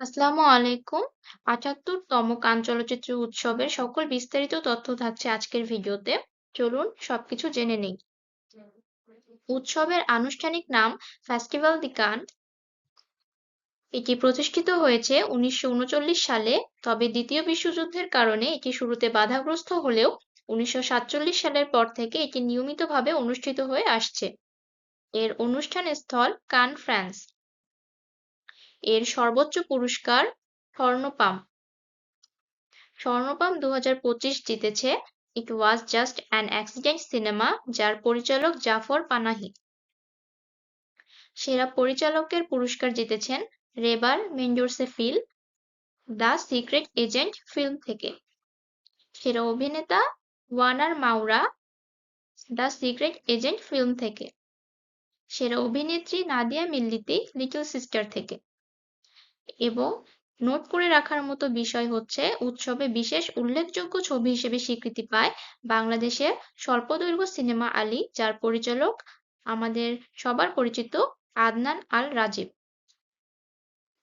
আসসালামু আলাইকুম। আটাত্তরতম কান চলচ্চিত্র উৎসবের সকল বিস্তারিত তথ্য থাকছে আজকের ভিডিওতে। চলুন সবকিছু জেনে নেই। উৎসবের আনুষ্ঠানিক নাম ফেস্টিভ্যাল দি কান এটি প্রতিষ্ঠিত হয়েছে উনিশশো উনচল্লিশ সালে, তবে দ্বিতীয় বিশ্বযুদ্ধের কারণে এটি শুরুতে বাধাগ্রস্ত হলেও উনিশশো সাতচল্লিশ সালের পর থেকে এটি নিয়মিতভাবে অনুষ্ঠিত হয়ে আসছে। এর অনুষ্ঠান স্থল কান ফ্রান্স এর সর্বোচ্চ পুরস্কার স্বর্ণপাম। স্বর্ণপাম দু হাজার পঁচিশ জিতেছে। It was just an accident cinema যার পরিচালক জাফর পানাহি। সেরা পরিচালকের পুরস্কার জিতেছেন রেবার মেন্ডোরসে ফিল দ্য সিক্রেট এজেন্ট ফিল্ম থেকে। সেরা অভিনেতা Wagner Moura the secret agent film থেকে। সেরা অভিনেত্রী নাদিয়া মিল্লিতি, লিটল সিস্টার থেকে। এবং নোট করে রাখার মতো বিষয় হচ্ছে উৎসবে বিশেষ উল্লেখযোগ্য ছবি হিসেবে স্বীকৃতি পায় বাংলাদেশের স্বল্পদৈর্ঘ্য সিনেমা আলী, যার পরিচালক আমাদের সবার পরিচিত আদনান আল রাজীব